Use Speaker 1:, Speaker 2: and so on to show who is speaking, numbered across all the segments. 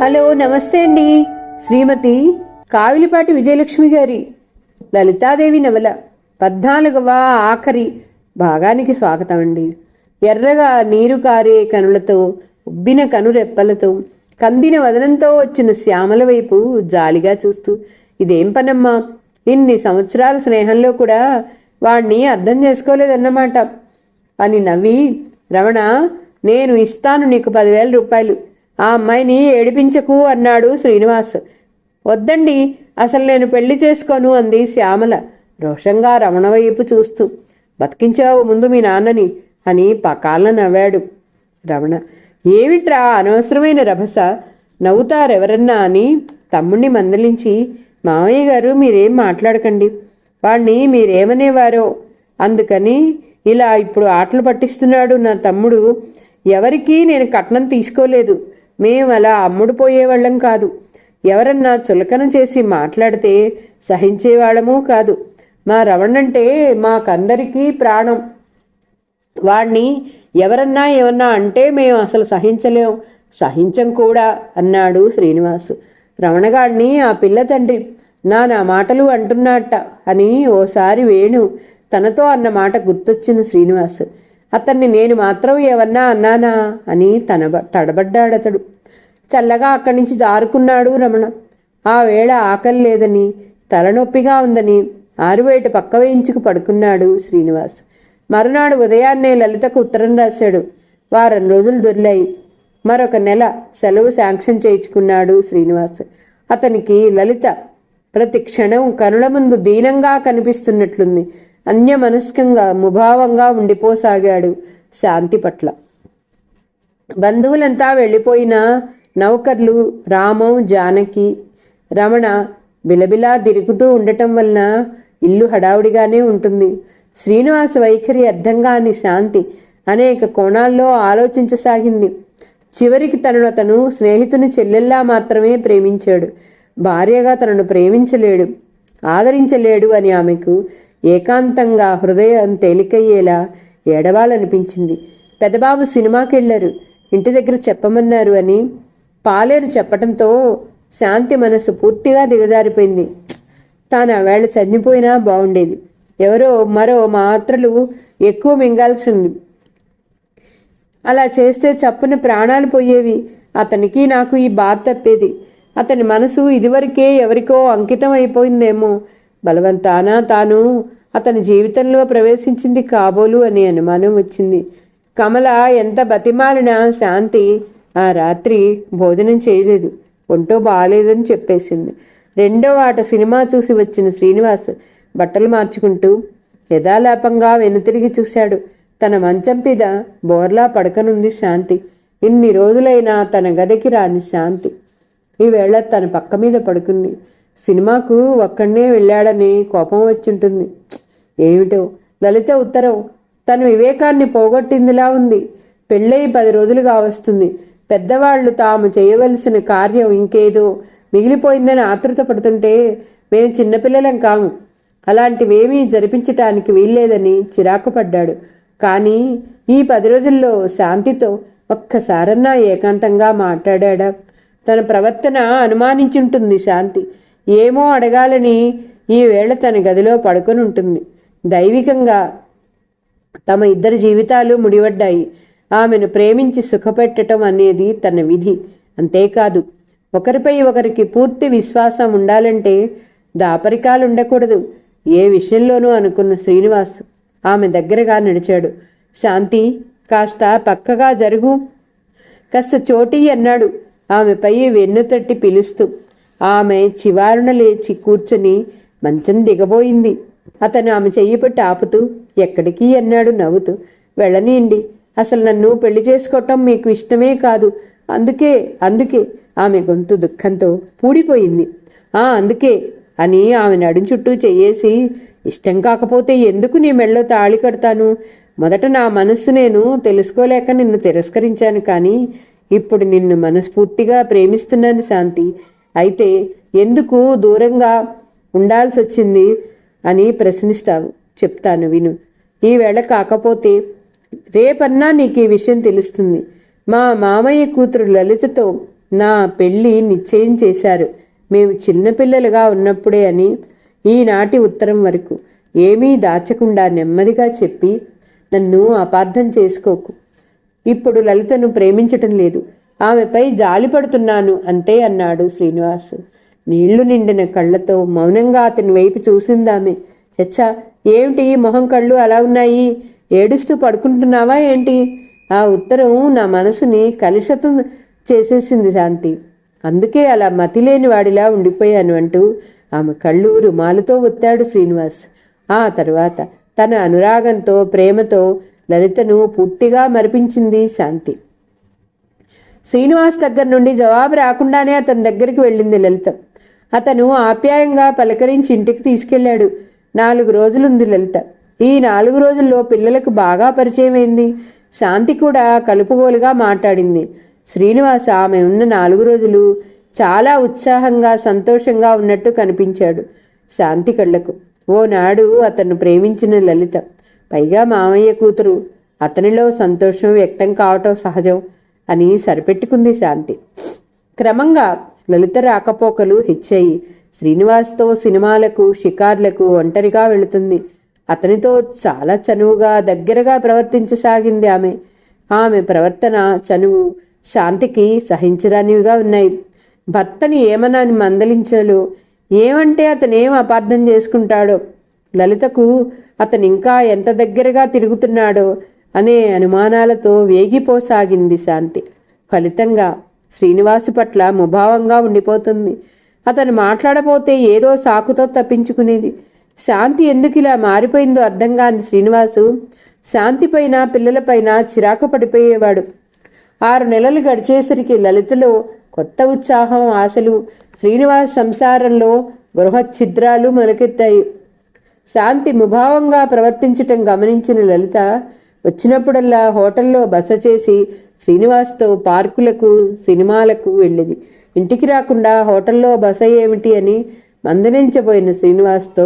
Speaker 1: Hello నమస్తే అండి. శ్రీమతి కావిలిపాటి విజయలక్ష్మి గారి లలితాదేవి నవల పద్నాలుగవ ఆఖరి భాగానికి స్వాగతం అండి. ఎర్రగా నీరు కారే కనులతో ఉబ్బిన కనురెప్పలతో కందిన వదనంతో వచ్చిన శ్యామల వైపు జాలిగా చూస్తూ ఇదేం పనమ్మా? ఇన్ని సంవత్సరాల స్నేహంలో కూడా వాణ్ణి అర్థం చేసుకోలేదన్నమాట అని నవ్వి రమణ నేను ఇస్తాను నీకు పదివేల రూపాయలు. ఆ అమ్మాయిని ఏడిపించకు అన్నాడు శ్రీనివాస్. వద్దండి అసలు నేను పెళ్ళి చేసుకోను అంది శ్యామల రోషంగా రమణ వైపు చూస్తూ. బతికించావు ముందు మీ నాన్నని అని పకాల నవ్వాడు రమణ. ఏమిట్రా అనవసరమైన రభస? నవ్వుతారెవరన్నా అని తమ్ముణ్ణి మందలించి మామయ్య గారు మీరేం మాట్లాడకండి వాణ్ణి మీరేమనేవారో? అందుకని ఇలా ఇప్పుడు ఆటలు పట్టిస్తున్నాడు నా తమ్ముడు. ఎవరికీ నేను కట్నం తీసుకోలేదు. మేము అలా అమ్ముడు పోయేవాళ్ళం కాదు. ఎవరన్నా చులకన చేసి మాట్లాడితే సహించేవాళ్ళము కాదు. మా రవణంటే మాకందరికీ ప్రాణం. వాణ్ణి ఎవరన్నా ఏమన్నా అంటే మేము అసలు సహించలేం. సహించం కూడా అన్నాడు శ్రీనివాసు. రమణగాడిని ఆ పిల్ల తండ్రి నా నా మాటలు అంటున్నట్ట అని ఓసారి వేణు తనతో అన్న మాట గుర్తొచ్చిన శ్రీనివాసు. అతన్ని నేను మాత్రం ఏమన్నా అన్నానా అని తన తడబడ్డాడతడు. చల్లగా అక్కడి నుంచి జారుకున్నాడు రమణ. ఆ వేళ ఆకలి లేదని తలనొప్పిగా ఉందని ఆరుబయట పక్క వేయించుకు పడుకున్నాడు శ్రీనివాస్. మరునాడు ఉదయాన్నే లలితకు ఉత్తరం రాశాడు. వారం రోజులు దొరిలాయి. మరొక నెల సెలవు శాంక్షన్ చేయించుకున్నాడు శ్రీనివాస్. అతనికి లలిత ప్రతి క్షణం కనుల ముందు దీనంగా కనిపిస్తున్నట్లుంది. అన్యమనస్కంగా ముభావంగా ఉండిపోసాగాడు శాంతి పట్ల. బంధువులంతా వెళ్ళిపోయినా నౌకర్లు రామం జానకి రమణ బిలబిలా తిరుగుతూ ఉండటం వలన ఇల్లు హడావుడిగానే ఉంటుంది. శ్రీనివాస వైఖరి అర్థం కాని శాంతి అనేక కోణాల్లో ఆలోచించసాగింది. చివరికి తనను అతను స్నేహితుని చెల్లెల్లా మాత్రమే ప్రేమించాడు. భార్యగా తనను ప్రేమించలేడు ఆదరించలేడు అని ఆమెకు ఏకాంతంగా హృదయం తేలికయ్యేలా ఏడవాలనిపించింది. పెదబాబు సినిమాకి వెళ్ళారు ఇంటి దగ్గర చెప్పమన్నారు అని పాలేరు చెప్పటంతో శాంతి మనసు పూర్తిగా దిగజారిపోయింది. తాను ఆ వేళ చనిపోయినా బాగుండేది ఎవరో మరో మాత్రలు ఎక్కువ మింగాల్సింది. అలా చేస్తే చప్పున ప్రాణాలు పోయేవి. అతనికి నాకు ఈ బాధ తప్పేది. అతని మనసు ఇదివరకే ఎవరికో అంకితం అయిపోయిందేమో. బలవంతాన తాను అతని జీవితంలో ప్రవేశించింది కాబోలు అనే అనుమానం వచ్చింది. కమల ఎంత బతిమాలినా శాంతి ఆ రాత్రి భోజనం చేయలేదు. ఒంటో బాగాలేదని చెప్పేసింది. రెండో ఆట సినిమా చూసి వచ్చిన శ్రీనివాస్ బట్టలు మార్చుకుంటూ యథాలాపంగా వెనుతిరిగి చూశాడు. తన మంచం మీద బోర్లా పడకనుంది శాంతి. ఇన్ని రోజులైనా తన గదికి రాని శాంతి. ఈవేళ తన పక్క మీద పడుకుంది. సినిమాకు ఒక్కడనే వెళ్ళాడని కోపం వచ్చింటుంది. ఏమిటో? లలిత ఉత్తరం తన వివేకాన్ని పోగొట్టిందిలా ఉంది. పెళ్ళయి పది రోజులుగా వస్తుంది. పెద్దవాళ్ళు తాము చేయవలసిన కార్యం ఇంకేదో. మిగిలిపోయిందని ఆతృత పడుతుంటే మేము చిన్నపిల్లలం కాము. అలాంటివేమీ జరిపించటానికి వీల్లేదని చిరాకు పడ్డాడు. కానీ ఈ పది రోజుల్లో శాంతితో ఒక్కసారన్నా ఏకాంతంగా మాట్లాడా తన ప్రవర్తన అనుమానించుంటుంది శాంతి. ఏమో అడగాలని ఈ వేళ తన గదిలో పడుకొని ఉంటుంది దైవికంగా తమ ఇద్దరి జీవితాలు ముడివడ్డాయి ఆమెను ప్రేమించి సుఖపెట్టడం అనేది తన విధి. అంతేకాదు ఒకరిపై ఒకరికి పూర్తి విశ్వాసం ఉండాలంటే దాపరికాలు ఉండకూడదు ఏ విషయంలోనూ అనుకున్న శ్రీనివాస్ ఆమె దగ్గరగా నడిచాడు. శాంతి కాస్త పక్కగా జరుగు. కాస్త చోటీ అన్నాడు. ఆమెపై వెన్ను తట్టి పిలుస్తూ. ఆమె చివారున లేచి కూర్చొని మంచం దిగబోయింది. అతను ఆమె చెయ్యి పట్టి ఆపుతూ ఎక్కడికి? అన్నాడు నవ్వుతూ. వెళ్ళనీయండి. అసలు నన్ను పెళ్ళి చేసుకోవటం మీకు ఇష్టమే కాదు. అందుకే అందుకే ఆమె గొంతు దుఃఖంతో పూడిపోయింది. ఆ అందుకే అని ఆమె నడుం చుట్టూ చెయ్యేసి ఇష్టం కాకపోతే ఎందుకు నీ మెళ్ళో తాళి కడతాను? మొదట నా మనస్సు నేను తెలుసుకోలేక నిన్ను తిరస్కరించాను కానీ ఇప్పుడు నిన్ను మనస్ఫూర్తిగా ప్రేమిస్తున్నాను శాంతి. అయితే ఎందుకు దూరంగా ఉండాల్సి వచ్చింది అని ప్రశ్నిస్తావు? చెప్తాను విను. ఈవేళ కాకపోతే రేపన్నా నీకు ఈ విషయం తెలుస్తుంది. మా మామయ్య కూతురు లలితతో నా పెళ్ళి నిశ్చయం చేశారు. మేము చిన్నపిల్లలుగా ఉన్నప్పుడే అని ఈనాటి ఉత్తరం వరకు. ఏమీ దాచకుండా నెమ్మదిగా చెప్పి నన్ను అపార్థం చేసుకోకు. ఇప్పుడు లలితను ప్రేమించటం లేదు. ఆమెపై జాలి పడుతున్నాను అంతే అన్నాడు శ్రీనివాస్. నీళ్ళు నిండిన కళ్ళతో మౌనంగా అతని వైపు చూసిందామె. చచ్చా ఏమిటి మొహం కళ్ళు అలా ఉన్నాయి? ఏడుస్తూ పడుకుంటున్నావా ఏంటి? ఆ ఉత్తరం నా మనసుని కలుషితం చేసేసింది శాంతి. అందుకే అలా మతిలేని వాడిలా ఉండిపోయాను అంటూ ఆమె కళ్ళు రుమాలతో ఒత్తాడు శ్రీనివాస్. ఆ తర్వాత తన అనురాగంతో ప్రేమతో లలితను పూర్తిగా మరిపించింది శాంతి. శ్రీనివాస్ దగ్గర నుండి జవాబు రాకుండానే అతని దగ్గరికి వెళ్ళింది లలిత. అతను ఆప్యాయంగా పలకరించి ఇంటికి తీసుకెళ్ళాడు నాలుగు రోజులుంది లలిత. ఈ నాలుగు రోజుల్లో పిల్లలకు బాగా పరిచయమైంది. శాంతి కూడా కలుపుగోలుగా మాట్లాడింది. శ్రీనివాస ఆమె ఉన్న నాలుగు రోజులు చాలా ఉత్సాహంగా సంతోషంగా ఉన్నట్టు కనిపించాడు శాంతి కళ్ళకు. ఓనాడు అతను ప్రేమించిన లలిత. పైగా మామయ్య కూతురు. అతనిలో సంతోషం వ్యక్తం కావటం సహజం అని సరిపెట్టుకుంది శాంతి. క్రమంగా లలిత రాకపోకలు హెచ్చాయి. శ్రీనివాస్తో సినిమాలకు షికార్లకు ఒంటరిగా వెళుతుంది. అతనితో చాలా చనువుగా దగ్గరగా ప్రవర్తించసాగింది ఆమె. ఆమె ప్రవర్తన చనువు శాంతికి సహించరానివిగా ఉన్నాయి. భర్తని ఏమన్నా మందలించాలో ఏమంటే అతను ఏం అపార్థం చేసుకుంటాడో లలితకు అతను ఇంకా ఎంత దగ్గరగా తిరుగుతున్నాడో అనే అనుమానాలతో వేగిపోసాగింది శాంతి. ఫలితంగా శ్రీనివాసు పట్ల ముభావంగా ఉండిపోతుంది. అతను మాట్లాడపోతే ఏదో సాకుతో తప్పించుకునేది. శాంతి ఎందుకు ఇలా మారిపోయిందో అర్థం కాని శ్రీనివాసు శాంతిపైన పిల్లలపైన చిరాకు పడిపోయేవాడు. ఆరు నెలలు గడిచేసరికి లలితలో కొత్త ఉత్సాహం ఆశలు శ్రీనివాస్ సంసారంలో గృహఛిద్రాలు మొలకెత్తాయి. శాంతి ముభావంగా ప్రవర్తించటం గమనించిన లలిత వచ్చినప్పుడల్లా హోటల్లో బస చేసి శ్రీనివాస్తో పార్కులకు సినిమాలకు వెళ్ళేది. ఇంటికి రాకుండా హోటల్లో బస ఏమిటి అని మందలించబోయిన శ్రీనివాస్తో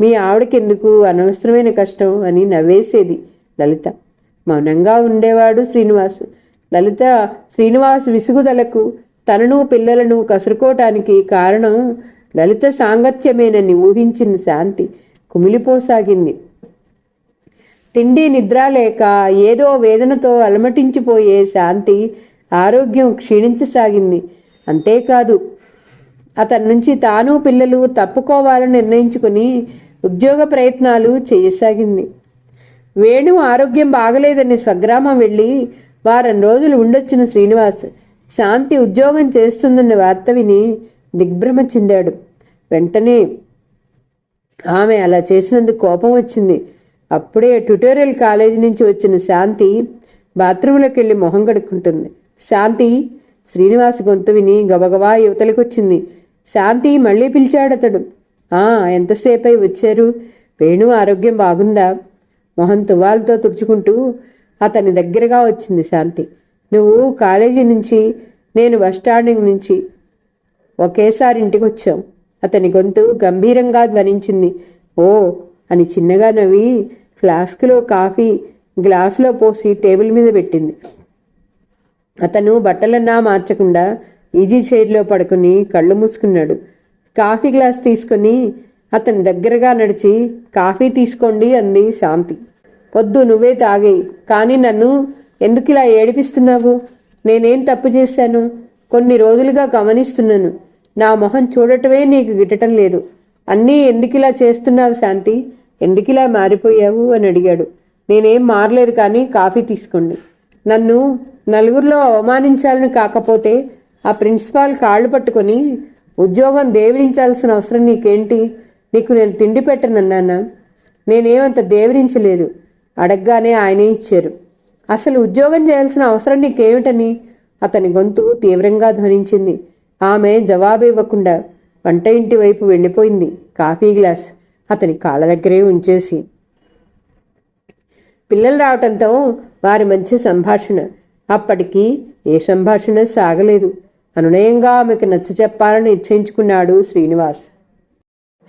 Speaker 1: మీ ఆవిడకెందుకు అనవసరమైన కష్టం అని నవ్వేసేది లలిత. మౌనంగా ఉండేవాడు శ్రీనివాసు. లలిత శ్రీనివాస్ విసుగుదలకు తనను పిల్లలను కసురుకోవటానికి కారణం లలిత సాంగత్యమేనని ఊహించిన శాంతి కుమిలిపోసాగింది. తిండి నిద్ర లేక ఏదో వేదనతో అలమటించిపోయే శాంతి ఆరోగ్యం క్షీణించసాగింది. అంతేకాదు అతని నుంచి తాను పిల్లలు తప్పుకోవాలని నిర్ణయించుకుని ఉద్యోగ ప్రయత్నాలు చేయసాగింది. వేణు ఆరోగ్యం బాగలేదని స్వగ్రామం వెళ్ళి వారం రోజులు ఉండొచ్చిన శ్రీనివాస్ శాంతి ఉద్యోగం చేస్తుందన్న వార్త విని దిగ్భ్రమ చెందాడు. వెంటనే ఆమె అలా చేసినందుకు కోపం వచ్చింది. అప్పుడే ట్యుటోరియల్ కాలేజీ నుంచి వచ్చిన శాంతి బాత్రూంలోకి వెళ్ళి మొహం కడుక్కుంటుంది. శాంతి శ్రీనివాస్ గొంతు విని గబగబా యువతలకొచ్చింది. శాంతి మళ్ళీ పిలిచాడు అతడు ఎంతసేపై వచ్చారు? వేణు ఆరోగ్యం బాగుందా? మొహం తువాలతో తుడుచుకుంటూ అతని దగ్గరగా వచ్చింది శాంతి. నువ్వు కాలేజీ నుంచి నేను బస్ స్టాండింగ్ నుంచి ఒకేసారి ఇంటికి వచ్చాం అతని గొంతు గంభీరంగా ధ్వనించింది. ఓ అని చిన్నగా నవ్వి ఫ్లాస్క్లో కాఫీ గ్లాసులో పోసి టేబుల్ మీద పెట్టింది. అతను బట్టలన్నా మార్చకుండా ఈజీ చైర్లో పడుకుని కళ్ళు మూసుకున్నాడు. కాఫీ గ్లాస్ తీసుకొని అతని దగ్గరగా నడిచి కాఫీ తీసుకోండి అంది శాంతి. వద్దు నువ్వే తాగే. కానీ నన్ను ఎందుకు ఇలా ఏడిపిస్తున్నావు? నేనేం తప్పు చేశాను? కొన్ని రోజులుగా గమనిస్తున్నాను. నా మొహం చూడటమే నీకు గిట్టటం లేదు. అన్నీ ఎందుకు ఇలా చేస్తున్నావు శాంతి? ఎందుకు ఇలా మారిపోయావు? అని అడిగాడు. నేనేం మారలేదు కానీ కాఫీ తీసుకోండి. నన్ను నలుగురిలో అవమానించాలని కాకపోతే ఆ ప్రిన్సిపాల్ కాళ్ళు పట్టుకొని ఉద్యోగం దేవరించాల్సిన అవసరం నీకేంటి? నీకు నేను తిండి పెట్టనన్నానా నేనేమంత దేవరించలేదు. అడగగానే ఆయనే ఇచ్చారు. అసలు ఉద్యోగం చేయాల్సిన అవసరం నీకేమిటని అతని గొంతు తీవ్రంగా ధ్వనించింది. ఆమె జవాబు ఇవ్వకుండా వంట ఇంటి వైపు వెళ్ళిపోయింది. కాఫీ గ్లాస్ అతని కాళ్ళ దగ్గరే ఉంచేసి. పిల్లలు రావటంతో వారి మధ్య సంభాషణ. అప్పటికి ఏ సంభాషణ సాగలేదు. అనునయంగా ఆమెకు నచ్చ చెప్పాలని నిశ్చయించుకున్నాడు శ్రీనివాస్.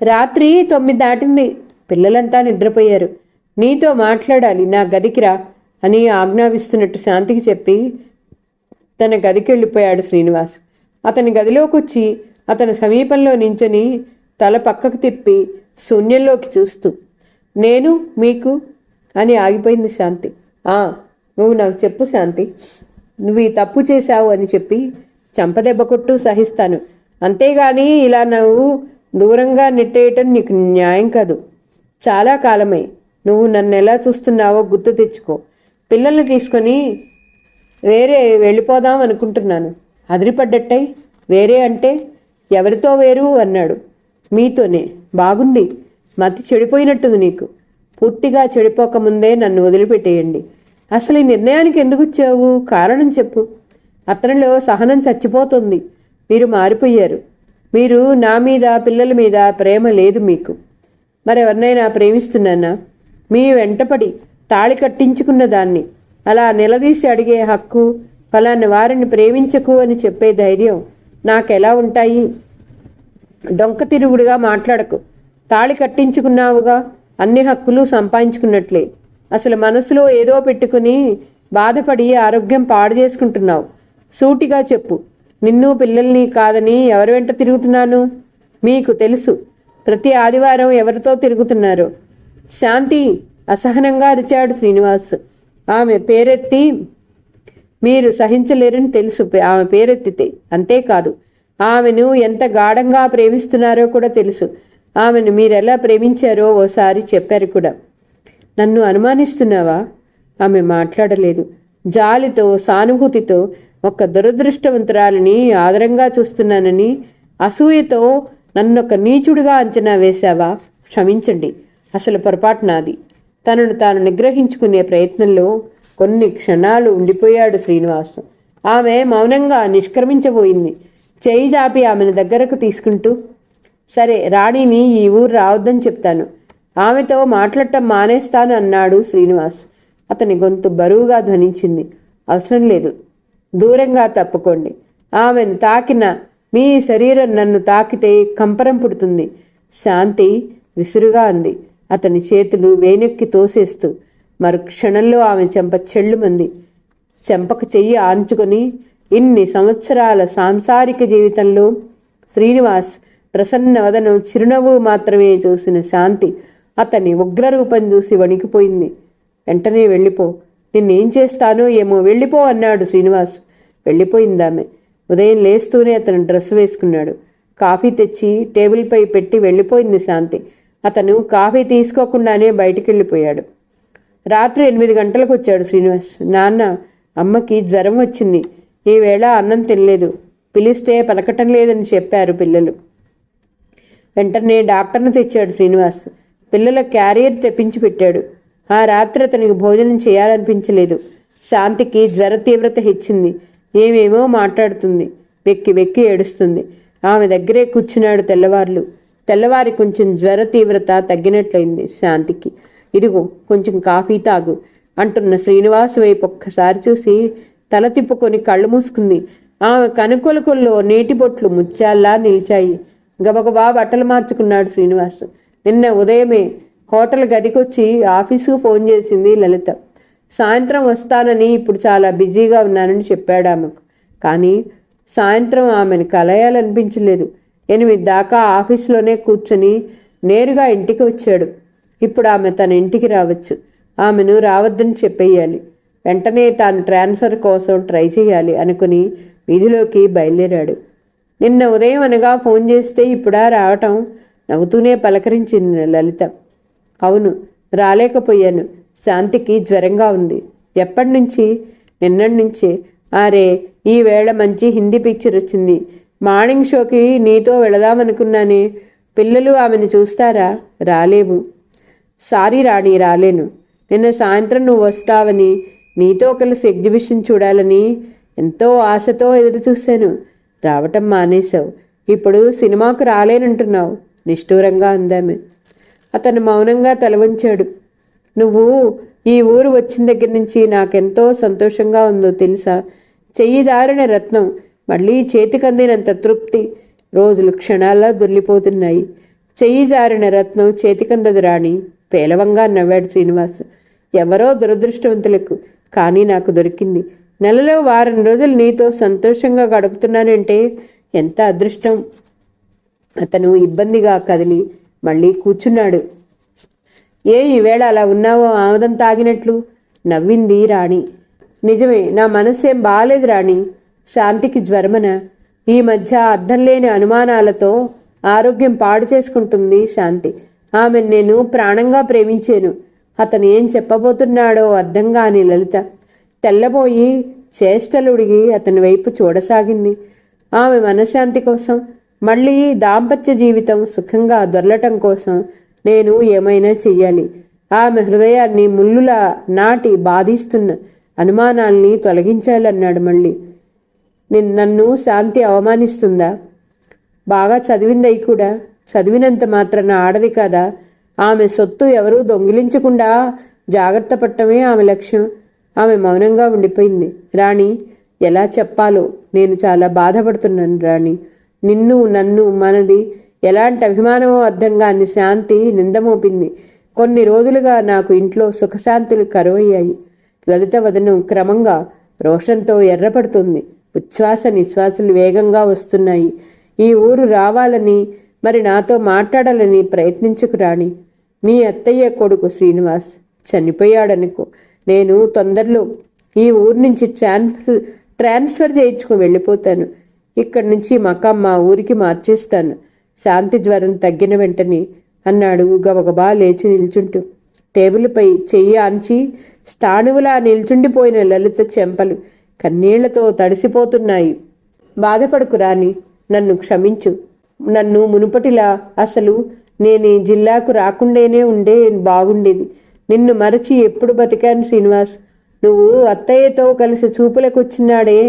Speaker 1: రాత్రి తొమ్మిది దాటింది. పిల్లలంతా నిద్రపోయారు. నీతో మాట్లాడాలి. నా గదికిరా అని ఆజ్ఞాపిస్తున్నట్టు శాంతికి చెప్పి తన గదికి వెళ్ళిపోయాడు శ్రీనివాస్. అతని గదిలోకి వచ్చి అతని సమీపంలో నించొని తల పక్కకు తిప్పి శూన్యంలోకి చూస్తూ నేను మీకు అని ఆగిపోయింది శాంతి. నువ్వు నాకు చెప్పు శాంతి. నువ్వు ఈ తప్పు చేశావు అని చెప్పి చంపదెబ్బ కొట్టు సహిస్తాను. అంతేగాని ఇలా నువ్వు దూరంగా నెట్టేయటం నీకు న్యాయం కాదు. చాలా కాలమై. నువ్వు నన్ను ఎలా చూస్తున్నావో గుర్తు తెచ్చుకో. పిల్లల్ని తీసుకొని వేరే వెళ్ళిపోదాం అనుకుంటున్నాను. అదిరిపడ్డట్టై వేరే అంటే ఎవరితో వేరు అన్నాడు. మీతోనే. బాగుంది. మతి చెడిపోయినట్టుంది నీకు. పూర్తిగా చెడిపోకముందే నన్ను వదిలిపెట్టేయండి. అసలు ఈ నిర్ణయానికి ఎందుకు వచ్చావు? కారణం చెప్పు. అతనిలో సహనం చచ్చిపోతుంది. మీరు మారిపోయారు. మీరు నా మీద పిల్లల మీద ప్రేమ లేదు మీకు. మరెవరినైనా ప్రేమిస్తున్నానా? మీ వెంటపడి తాళి కట్టించుకున్న దాన్ని అలా నిలదీసి అడిగే హక్కు ఫలాని వారిని ప్రేమించకు అని చెప్పే ధైర్యం నాకెలా ఉంటాయి? డొంక తిరుగుడుగా మాట్లాడకు. తాళి కట్టించుకున్నావుగా? అన్ని హక్కులు సంపాదించుకున్నట్లే. అసలు మనసులో ఏదో పెట్టుకుని బాధపడి ఆరోగ్యం పాడు చేసుకుంటున్నావు సూటిగా చెప్పు. నిన్ను పిల్లల్ని కాదని ఎవరి వెంట తిరుగుతున్నాను? మీకు తెలుసు ప్రతి ఆదివారం ఎవరితో తిరుగుతున్నారో? శాంతి అసహనంగా అరిచాడు శ్రీనివాస్. ఆమె పేరెత్తి మీరు సహించలేరని తెలుసు ఆమె పేరెత్తితే. అంతేకాదు ఆమెను ఎంత గాఢంగా ప్రేమిస్తున్నారో కూడా తెలుసు. ఆమెను మీరెలా ప్రేమించారో ఓసారి చెప్పారు కూడా. నన్ను అనుమానిస్తున్నావా? ఆమె మాట్లాడలేదు. జాలితో సానుభూతితో ఒక దురదృష్టవంతురాలని ఆదరంగా చూస్తున్నానని అసూయతో నన్ను ఒక నీచుడుగా అంచనా వేశావా? క్షమించండి అసలు పొరపాటు నాది. తనను తాను నిగ్రహించుకునే ప్రయత్నంలో కొన్ని క్షణాలు ఉండిపోయాడు శ్రీనివాసు. ఆమె మౌనంగా నిష్క్రమించబోయింది. చేయి జాపి ఆమెను దగ్గరకు తీసుకుంటూ సరే రాణిని ఈ ఊరు రావద్దని చెప్తాను. ఆమెతో మాట్లాడటం మానేస్తాను అన్నాడు శ్రీనివాస్. అతని గొంతు బరువుగా ధ్వనించింది. అవసరం లేదు. దూరంగా తప్పుకోండి. ఆమెను తాకిన మీ శరీరం నన్ను తాకితే కంపరం పుడుతుంది. శాంతి విసురుగా అంది. అతని చేతులు వేనెక్కి తోసేస్తూ మరు క్షణంలో ఆమె చెంప చెళ్ళుమంది. చెంపకు చెయ్యి ఆంచుకొని ఇన్ని సంవత్సరాల సాంసారిక జీవితంలో శ్రీనివాస్ ప్రసన్న వదనం చిరునవ్వు మాత్రమే చూసిన శాంతి అతని ఉగ్రరూపం చూసి వణికిపోయింది. వెంటనే వెళ్ళిపో. నిన్నేం చేస్తానో ఏమో వెళ్ళిపో అన్నాడు శ్రీనివాస్. వెళ్ళిపోయిందామె ఉదయం లేస్తూనే అతను డ్రెస్ వేసుకున్నాడు. కాఫీ తెచ్చి టేబుల్పై పెట్టి వెళ్ళిపోయింది శాంతి. అతను కాఫీ తీసుకోకుండానే బయటికి వెళ్ళిపోయాడు రాత్రి ఎనిమిది గంటలకు వచ్చాడు శ్రీనివాస్. నాన్న అమ్మకి జ్వరం వచ్చింది. ఈవేళ అన్నం తినలేదు. పిలిస్తే పలకటం లేదని చెప్పారు పిల్లలు. వెంటనే డాక్టర్ను తెచ్చాడు శ్రీనివాస్. పిల్లల క్యారియర్ తెప్పించి పెట్టాడు. ఆ రాత్రి అతనికి భోజనం చేయాలనిపించలేదు. శాంతికి జ్వర తీవ్రత హెచ్చింది. ఏమేమో మాట్లాడుతుంది. వెక్కి వెక్కి ఏడుస్తుంది. ఆమె దగ్గరే కూర్చున్నాడు తెల్లవార్లు. తెల్లవారి కొంచెం జ్వర తీవ్రత తగ్గినట్లయింది శాంతికి. ఇదిగో కొంచెం కాఫీ తాగు అంటున్న శ్రీనివాస్ వైపు ఒక్కసారి చూసి తల తిప్పుకొని కళ్ళు మూసుకుంది. ఆమె కనుకొలుకుల్లో నీటి బొట్లు ముత్యాల్లా నిలిచాయి. గబగబా బట్టలు మార్చుకున్నాడు శ్రీనివాస్. నిన్న ఉదయమే హోటల్ గదికొచ్చి ఆఫీసుకు ఫోన్ చేసింది లలిత. సాయంత్రం వస్తానని ఇప్పుడు చాలా బిజీగా ఉన్నానని చెప్పాడు ఆమెకు కానీ సాయంత్రం ఆమెను కలయాలనిపించలేదు. ఎనిమిది దాకా ఆఫీస్లోనే కూర్చొని నేరుగా ఇంటికి వచ్చాడు. ఇప్పుడు ఆమె తన ఇంటికి రావచ్చు. ఆమెను రావద్దని చెప్పేయాలి. వెంటనే తాను ట్రాన్స్ఫర్ కోసం ట్రై చేయాలి అనుకుని వీధిలోకి బయలుదేరాడు. నిన్న ఉదయం అనగా ఫోన్ చేస్తే ఇప్పుడా రావటం? నవ్వుతూనే పలకరించింది లలిత. అవును రాలేకపోయాను. శాంతికి జ్వరంగా ఉంది. ఎప్పటి నుంచి నిన్నటి నుంచే అరే ఈ వేళ మంచి హిందీ పిక్చర్ వచ్చింది. మార్నింగ్ షోకి నీతో వెళదామనుకున్నానే. పిల్లలు ఆమెను చూస్తారా? రాలేవు. సారీ రాణి రాలేను. నిన్న సాయంత్రం నువ్వు వస్తావని నీతో కలిసి ఎగ్జిబిషన్ చూడాలని ఎంతో ఆశతో ఎదురుచూశాను. రావటం మానేశావు. ఇప్పుడు సినిమాకు రాలేనంటున్నావు. నిష్ఠూరంగా అందామె అతను మౌనంగా తలవంచాడు. నువ్వు ఈ ఊరు వచ్చిన దగ్గర నుంచి నాకెంతో సంతోషంగా ఉందో తెలుసా? చెయ్యి దారిన రత్నం మళ్ళీ చేతికందినంత తృప్తి రోజులు క్షణాల్లో దొర్లిపోతున్నాయి చెయ్యి జారిన రత్నం చేతికందదు రాణి పేలవంగా నవ్వాడు శ్రీనివాస్. ఎవరో దురదృష్టవంతులకు కానీ నాకు దొరికింది. నెలలో వారం రోజులు నీతో సంతోషంగా గడుపుతున్నానంటే ఎంత అదృష్టం. అతను ఇబ్బందిగా కదిలి మళ్ళీ కూర్చున్నాడు. ఏ ఈవేళ అలా ఉన్నావో ఆమోదం తాగినట్లు? నవ్వింది రాణి. నిజమే నా మనసేం బాలేదు రాణి. శాంతికి జ్వరమన. ఈ మధ్య అర్థం లేని అనుమానాలతో ఆరోగ్యం పాడు చేసుకుంటుంది శాంతి. ఆమె నేను ప్రాణంగా ప్రేమించాను. అతను ఏం చెప్పబోతున్నాడో అర్థం కాని లలిత. తెల్లబోయి చేష్టలుడిగి అతని వైపు చూడసాగింది. ఆమె మనశ్శాంతి కోసం మళ్ళీ దాంపత్య జీవితం సుఖంగా దొరలటం కోసం నేను ఏమైనా చెయ్యాలి. ఆమె హృదయాన్ని ముల్లులా నాటి బాధిస్తున్న అనుమానాల్ని తొలగించాలన్నాడు మళ్ళీ. నిన్ నన్ను శాంతి అవమానిస్తుందా? బాగా చదివిందయి కూడా. చదివినంత మాత్రాన ఆడది కాదా? ఆమె సొత్తు ఎవరూ దొంగిలించకుండా జాగ్రత్త పట్టమే ఆమె లక్ష్యం. ఆమె మౌనంగా ఉండిపోయింది. రాణి ఎలా చెప్పాలో నేను చాలా బాధపడుతున్నాను రాణి. నిన్ను నన్ను మనది ఎలాంటి అభిమానమో అర్థం కాని శాంతి నిందమోపింది. కొన్ని రోజులుగా నాకు ఇంట్లో సుఖశాంతులు కరువయ్యాయి. లలిత వదనం క్రమంగా రోషంతో ఎర్రపడుతుంది. ఉచ్ఛ్వాస నిశ్వాసలు వేగంగా వస్తున్నాయి. ఈ ఊరు రావాలని మరి నాతో మాట్లాడాలని ప్రయత్నించుకురాని మీ అత్తయ్య కొడుకు శ్రీనివాస్ చనిపోయాడనుకో. నేను తొందరలో ఈ ఊరు నుంచి ట్రాన్స్ఫర్ ట్రాన్స్ఫర్ చేయించుకు వెళ్ళిపోతాను. ఇక్కడి నుంచి మకాం మా ఊరికి మార్చేస్తాను. శాంతి జ్వరం తగ్గిన వెంటనే అన్నాడు గబగబా లేచి నిల్చుంటూ. టేబుల్పై చెయ్యి ఆంచి స్థాణువులా నిల్చుండిపోయిన లలిత చెంపలు కన్నీళ్ళతో తడిసిపోతున్నాయి. బాధపడుకు రాని నన్ను క్షమించు. నన్ను మునుపటిలా అసలు నేను ఈ జిల్లాకు రాకుండేనే ఉండే బాగుండేది. నిన్ను మరచి ఎప్పుడు బతికాను శ్రీనివాస్? నువ్వు అత్తయ్యతో కలిసి చూపులకు వచ్చినాడే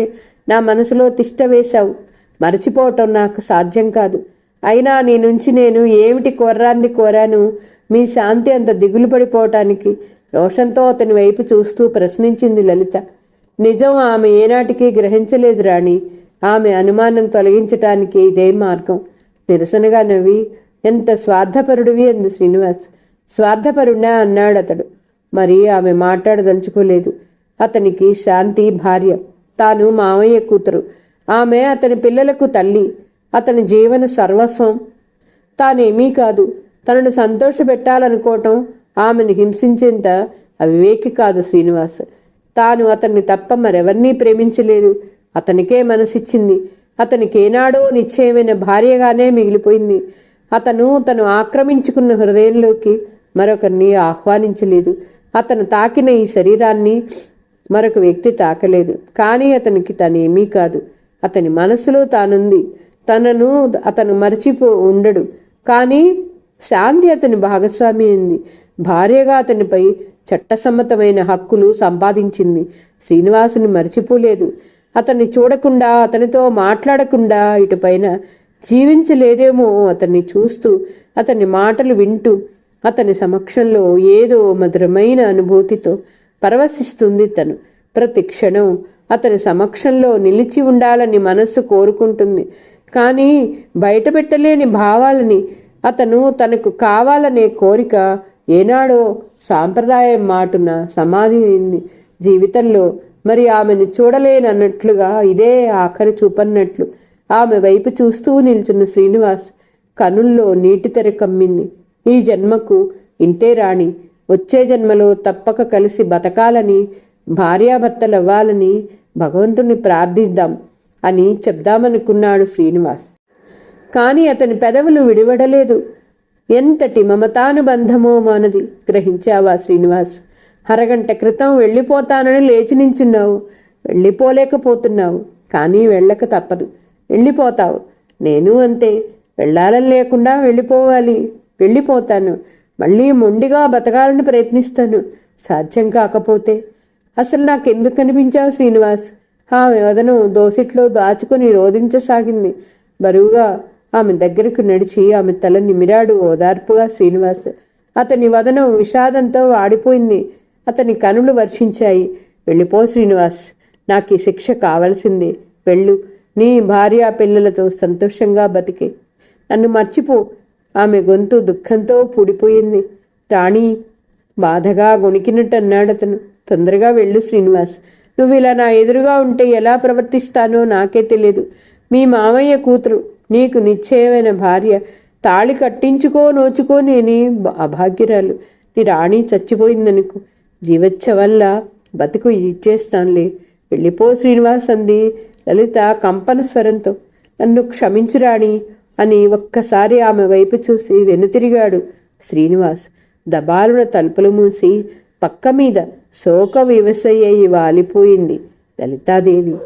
Speaker 1: నా మనసులో తిష్ట వేశావు. మరచిపోవటం నాకు సాధ్యం కాదు. అయినా నీ నుంచి నేను ఏమిటి కోర్రాంది కోరాను? మీ శాంతి అంత దిగులు పడిపోవటానికి రోషంతో అతని వైపు చూస్తూ ప్రశ్నించింది లలిత. నిజం ఆమె ఏనాటికి గ్రహించలేదు రాణి. ఆమె అనుమానం తొలగించటానికి ఇదే మార్గం. నిరసనగా నవ్వి ఎంత స్వార్థపరుడివి అంది శ్రీనివాస్. స్వార్థపరుడా అన్నాడు అతడు మరి ఆమె మాట్లాడదలుచుకోలేదు. అతనికి శాంతి భార్య. తాను మామయ్య కూతురు. ఆమె అతని పిల్లలకు తల్లి. అతని జీవన సర్వస్వం. తానేమీ కాదు. తనను సంతోషపెట్టాలనుకోవటం ఆమెను హింసించేంత అవివేకి కాదు శ్రీనివాస్. తాను అతన్ని తప్ప మరెవరినీ ప్రేమించలేదు అతనికే మనసిచ్చింది. అతనికేనాడో నిశ్చయమైన భార్యగానే మిగిలిపోయింది. అతను తను ఆక్రమించుకున్న హృదయంలోకి మరొకరిని ఆహ్వానించలేదు. అతను తాకిన ఈ శరీరాన్ని మరొక వ్యక్తి తాకలేదు. కానీ అతనికి తనేమీ కాదు. అతని మనసులో తానుంది. తనను అతను మరచిపో ఉండడు. కానీ శాంతి అతని భాగస్వామి అయింది భార్యగా అతనిపై చట్టసమ్మతమైన హక్కులు సంపాదించింది. శ్రీనివాసుని మర్చిపోలేదు. అతన్ని చూడకుండా అతనితో మాట్లాడకుండా ఇటుపైన జీవించలేదేమో అతన్ని చూస్తూ అతని మాటలు వింటూ అతని సమక్షంలో ఏదో మధురమైన అనుభూతితో పరవశిస్తుంది తను. ప్రతి క్షణం అతని సమక్షంలో నిలిచి ఉండాలని మనస్సు కోరుకుంటుంది. కానీ బయటపెట్టలేని భావాలని అతను తనకు కావాలనే కోరిక ఏనాడో సాంప్రదాయం మాటున సమాధి జీవితంలో మరి ఆమెను చూడలేనన్నట్లుగా ఇదే ఆఖరి చూపన్నట్లు ఆమె వైపు చూస్తూ నిల్చున్న శ్రీనివాస్ కనుల్లో నీటి తెర కమ్మింది. ఈ జన్మకు ఇంతే రాణి. వచ్చే జన్మలో తప్పక కలిసి బతకాలని భార్యాభర్తలవ్వాలని భగవంతుని ప్రార్థిద్దాం అని చెప్దామనుకున్నాడు శ్రీనివాస్. కానీ అతని పెదవులు విడివడలేదు. ఎంతటి మమతానుబంధమో మనది గ్రహించావా శ్రీనివాస్. అరగంట క్రితం వెళ్ళిపోతానని లేచి నించున్నావు. వెళ్ళిపోలేకపోతున్నావు. కానీ వెళ్ళక తప్పదు. వెళ్ళిపోతావు. నేను అంతే. వెళ్ళాలని లేకుండా వెళ్ళిపోవాలి. వెళ్ళిపోతాను. మళ్ళీ మొండిగా బతకాలని ప్రయత్నిస్తాను. సాధ్యం కాకపోతే అసలు నాకెందుకు కనిపించావు శ్రీనివాస్? ఆమె వదనం దోసిట్లో దాచుకుని రోధించసాగింది. బరువుగా ఆమె దగ్గరకు నడిచి ఆమె తల నిమిరాడు ఓదార్పుగా శ్రీనివాస్. అతని వదనం విషాదంతో వాడిపోయింది. అతని కనులు వర్షించాయి. వెళ్ళిపో శ్రీనివాస్ నాకు ఈ శిక్ష కావలసింది. వెళ్ళు. నీ భార్య పిల్లలతో సంతోషంగా బతికే. నన్ను మర్చిపో. ఆమె గొంతు దుఃఖంతో పూడిపోయింది. రాణి బాధగా గొణికినట్టు అన్నాడు అతను. తొందరగా వెళ్ళు శ్రీనివాస్. నువ్వు ఇలా నా ఎదురుగా ఉంటే ఎలా ప్రవర్తిస్తానో నాకే తెలియదు మీ మామయ్య కూతురు నీకు నిశ్చయమైన భార్య. తాళి కట్టించుకో నోచుకో నేని అభాగ్యురాలు. నీ రాణి చచ్చిపోయిందనుకో. జీవచ్చ వల్ల బతుకు ఇచ్చేస్తానులే. వెళ్ళిపో శ్రీనివాస్ అంది లలిత కంపన స్వరంతో. నన్ను క్షమించు రాణి. అని ఒక్కసారి ఆమె వైపు చూసి వెనుతిరిగాడు శ్రీనివాస్. దబాలున తలుపులు మూసి పక్క మీద శోక వివసయ్యి వాలిపోయింది. లలితాదేవి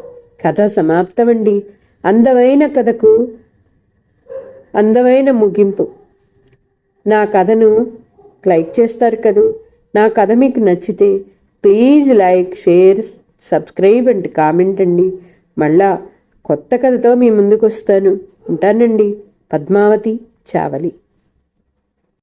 Speaker 1: కథ సమాప్తమండి. అందమైన కథకు అందమైన ముగింపు. నా కథను లైక్ చేస్తారు కదూ? నా కథ మీకు నచ్చితే please like share subscribe and comment అండి. మళ్ళా కొత్త కథతో మీ ముందుకు వస్తాను ఉంటానండి. పద్మావతి చావలి.